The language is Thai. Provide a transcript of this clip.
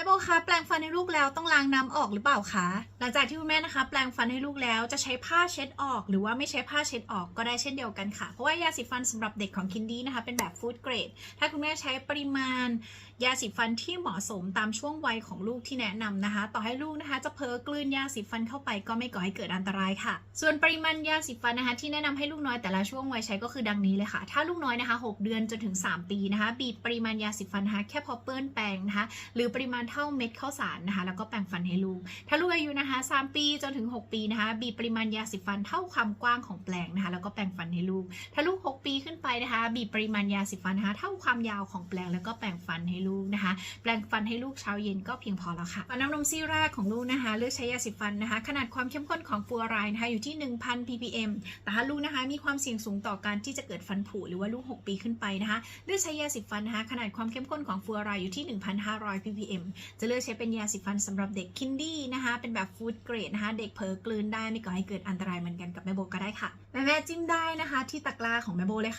แม่โบคะแปลงฟันให้ลูกแล้วต้องล้างน้ำออกหรือเปล่าคะหลังจากที่คุณแม่นะคะ แปลงฟันให้ลูกแล้วจะใช้ผ้าเช็ดออก หรือว่าไม่ใช้ผ้าเช็ดออกก็ได้เช่นเดียวกันค่ะ เพราะว่ายาสีฟันสำหรับเด็กของคินดี้นะคะ เป็นแบบฟู้ดเกรดถ้าคุณแม่ใช้ปริมาณ ยาสีฟันที่เหมาะสมตามช่วงวัยของลูกที่แนะนำนะคะ ต่อให้ลูกนะคะ จะเพ้อกลืนยาสีฟันเข้าไปก็ไม่ก่อให้เกิดอันตรายค่ะ ส่วนปริมาณยาสีฟันนะคะที่แนะนำให้ลูกน้อยแต่ละช่วงวัยใช้ก็คือดังนี้เลยค่ะ ถ้าลูกน้อยนะคะ 6 เดือนจนถึง 3 ปีนะคะ บีบปริมาณยาสีฟันนะคะแค่พอเปื้อนแปรงนะคะ หรือปริมาณเท่าเม็ดข้าวสารนะคะ แล้วก็แปรงฟันให้ลูก ถ้าลูกอายุนะคะ 3 ปีจนถึง 6 ปีนะคะ บีบปริมาณยาสีฟันเท่าความกว้างของแปรงนะคะ แล้วก็แปรงฟันให้ลูก ถ้าลูก 6 ปีขึ้น นะคะบีบปริมาณยาสีฟันนะคะเท่าความยาวของแปรงแล้วก็แปรงฟันให้ลูกนะคะ แปรงฟันให้ลูกเช้าเย็นก็เพียงพอแล้วค่ะฟันน้ำนมซี่แรกของลูกนะคะเลือกใช้ยาสีฟันนะคะ ขนาดความเข้มข้นของฟลูออไรด์นะคะอยู่ที่ 1,000 ppm แต่ถ้าลูกนะคะมีความเสี่ยงสูงต่อการที่จะเกิดฟันผุหรือว่าลูก 6 ปีขึ้นไปนะคะ เลือกใช้ยาสีฟันนะคะขนาดความเข้มข้นของฟลูออไรด์อยู่ที่ 1,500 ppm จะเลือกใช้เป็นยาสีฟันสำหรับเด็กคินดี้นะคะเป็นแบบฟู้ดเกรดนะคะเด็กเผลอกลืนได้ไม่ก่อให้เกิดอันตรายเหมือนกันกับแม่โบก็ได้ค่ะแม่แม่จิ้มได้นะคะ ที่ตะกร้าของแม่โบเลยค่ะ